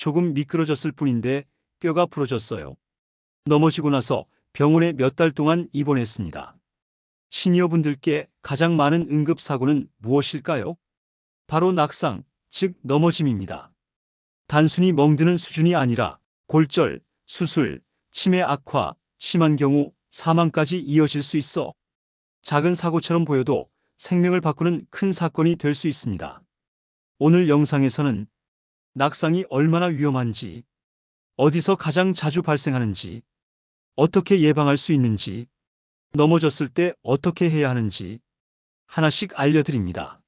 조금 미끄러졌을 뿐인데 뼈가 부러졌어요. 넘어지고 나서 병원에 몇 달 동안 입원했습니다. 시니어분들께 가장 많은 응급사고는 무엇일까요? 바로 낙상, 즉 넘어짐입니다. 단순히 멍드는 수준이 아니라 골절, 수술, 치매 악화, 심한 경우 사망까지 이어질 수 있어 작은 사고처럼 보여도 생명을 바꾸는 큰 사건이 될 수 있습니다. 오늘 영상에서는 낙상이 얼마나 위험한지, 어디서 가장 자주 발생하는지, 어떻게 예방할 수 있는지, 넘어졌을 때 어떻게 해야 하는지 하나씩 알려드립니다.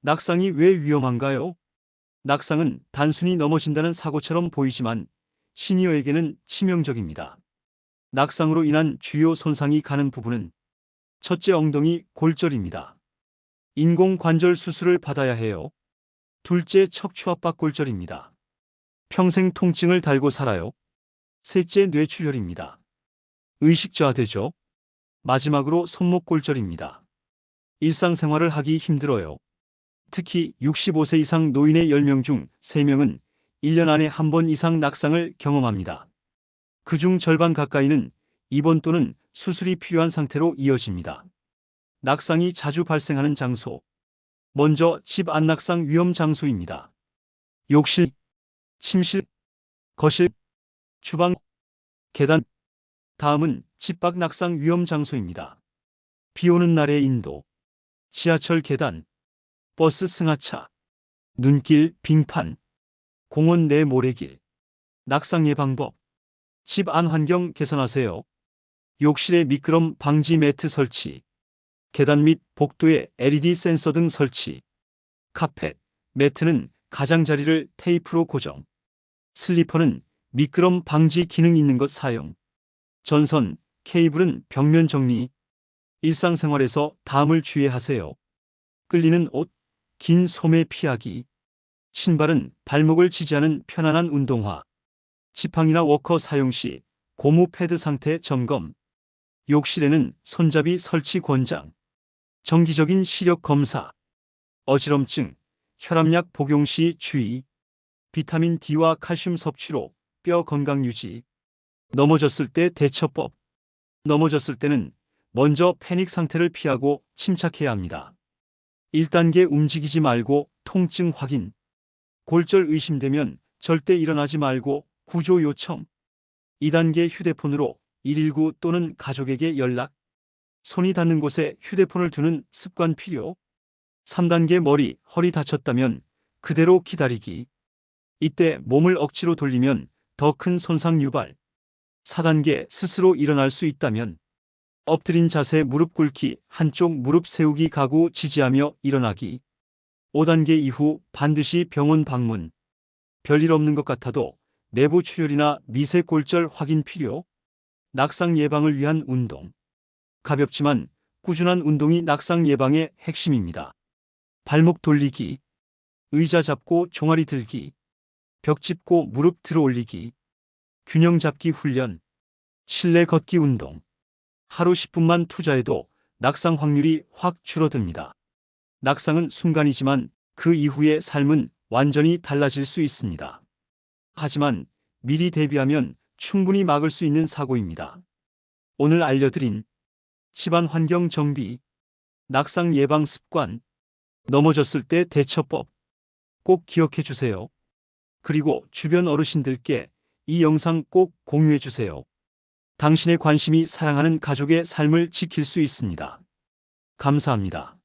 낙상이 왜 위험한가요? 낙상은 단순히 넘어진다는 사고처럼 보이지만 시니어에게는 치명적입니다. 낙상으로 인한 주요 손상이 가는 부분은 첫째 엉덩이 골절입니다. 인공 관절 수술을 받아야 해요. 둘째 척추압박 골절입니다. 평생 통증을 달고 살아요. 셋째 뇌출혈입니다. 의식 저하되죠. 마지막으로 손목 골절입니다. 일상생활을 하기 힘들어요. 특히 65세 이상 노인의 10명 중 3명은 1년 안에 한 번 이상 낙상을 경험합니다. 그중 절반 가까이는 입원 또는 수술이 필요한 상태로 이어집니다. 낙상이 자주 발생하는 장소. 먼저 집 안낙상 위험 장소입니다. 욕실, 침실, 거실, 주방, 계단. 다음은 집 밖 낙상 위험 장소입니다. 비 오는 날의 인도, 지하철 계단, 버스 승하차, 눈길, 빙판, 공원 내 모래길, 낙상 예방법, 집 안 환경 개선하세요. 욕실에 미끄럼 방지 매트 설치, 계단 및 복도에 LED 센서 등 설치, 카펫, 매트는 가장자리를 테이프로 고정, 슬리퍼는 미끄럼 방지 기능 있는 것 사용, 전선, 케이블은 벽면 정리, 일상생활에서 다음을 주의하세요. 끌리는 옷, 긴 소매 피하기, 신발은 발목을 지지하는 편안한 운동화, 지팡이나 워커 사용 시 고무 패드 상태 점검, 욕실에는 손잡이 설치 권장, 정기적인 시력 검사, 어지럼증, 혈압약 복용 시 주의, 비타민 D와 칼슘 섭취로 뼈 건강 유지, 넘어졌을 때 대처법, 넘어졌을 때는 먼저 패닉 상태를 피하고 침착해야 합니다. 1단계 움직이지 말고 통증 확인. 골절 의심되면 절대 일어나지 말고 구조 요청. 2단계 휴대폰으로 119 또는 가족에게 연락. 손이 닿는 곳에 휴대폰을 두는 습관 필요. 3단계 머리, 허리 다쳤다면 그대로 기다리기. 이때 몸을 억지로 돌리면 더 큰 손상 유발. 4단계 스스로 일어날 수 있다면 엎드린 자세 무릎 꿇기, 한쪽 무릎 세우기 가구 지지하며 일어나기. 5단계 이후 반드시 병원 방문. 별일 없는 것 같아도 내부 출혈이나 미세 골절 확인 필요. 낙상 예방을 위한 운동. 가볍지만 꾸준한 운동이 낙상 예방의 핵심입니다. 발목 돌리기, 의자 잡고 종아리 들기, 벽 짚고 무릎 들어 올리기, 균형 잡기 훈련, 실내 걷기 운동. 하루 10분만 투자해도 낙상 확률이 확 줄어듭니다. 낙상은 순간이지만 그 이후의 삶은 완전히 달라질 수 있습니다. 하지만 미리 대비하면 충분히 막을 수 있는 사고입니다. 오늘 알려드린 집안 환경 정비, 낙상 예방 습관, 넘어졌을 때 대처법 꼭 기억해 주세요. 그리고 주변 어르신들께 이 영상 꼭 공유해 주세요. 당신의 관심이 사랑하는 가족의 삶을 지킬 수 있습니다. 감사합니다.